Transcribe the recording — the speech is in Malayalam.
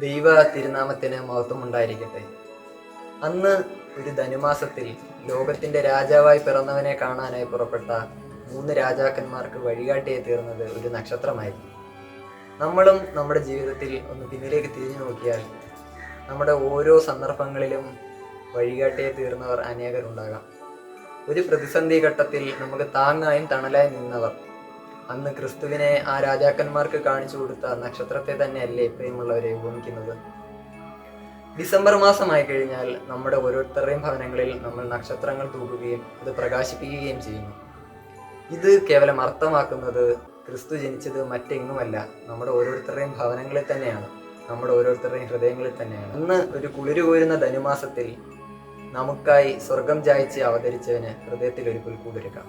ദൈവ തിരുനാമത്തിന് മഹത്വം ഉണ്ടായിരിക്കട്ടെ അന്ന് ഒരു ധനുമാസത്തിൽ ലോകത്തിന്റെ രാജാവായി പിറന്നവനെ കാണാനായി പുറപ്പെട്ട മൂന്ന് രാജാക്കന്മാർക്ക് വഴികാട്ടിയെ തീർന്നത് ഒരു നക്ഷത്രമായിരുന്നു. നമ്മളും നമ്മുടെ ജീവിതത്തിൽ ഒന്ന് പിന്നിലേക്ക് തിരിഞ്ഞു നോക്കിയാൽ നമ്മുടെ ഓരോ സന്ദർഭങ്ങളിലും വഴികാട്ടിയെ തീർന്നവർ അനേകരുണ്ടാകാം. ഒരു പ്രതിസന്ധി ഘട്ടത്തിൽ നമുക്ക് താങ്ങായും തണലായും നിന്നവർ അന്ന് ക്രിസ്തുവിനെ ആ രാജാക്കന്മാർക്ക് കാണിച്ചു കൊടുത്ത നക്ഷത്രത്തെ തന്നെയല്ലേ പ്രിയമുള്ളവരെ ഉപമിക്കുന്നത്. ഡിസംബർ മാസമായി കഴിഞ്ഞാൽ നമ്മുടെ ഓരോരുത്തരുടെയും ഭവനങ്ങളിൽ നമ്മൾ നക്ഷത്രങ്ങൾ തൂക്കുകയും അത് പ്രകാശിപ്പിക്കുകയും ചെയ്യുന്നു. ഇത് കേവലം അർത്ഥമാക്കുന്നത് ക്രിസ്തു ജനിച്ചത് മറ്റെങ്ങുമല്ല നമ്മുടെ ഓരോരുത്തരുടെയും ഭവനങ്ങളിൽ തന്നെയാണ് നമ്മുടെ ഓരോരുത്തരുടെയും ഹൃദയങ്ങളിൽ തന്നെയാണ്. അന്ന് ഒരു കുളിരു കോരുന്ന ധനുമാസത്തിൽ നമുക്കായി സ്വർഗം ജായിച്ച് അവതരിച്ചവന് ഹൃദയത്തിൽ ഒരു പുൽക്കൂടൊരുക്കാം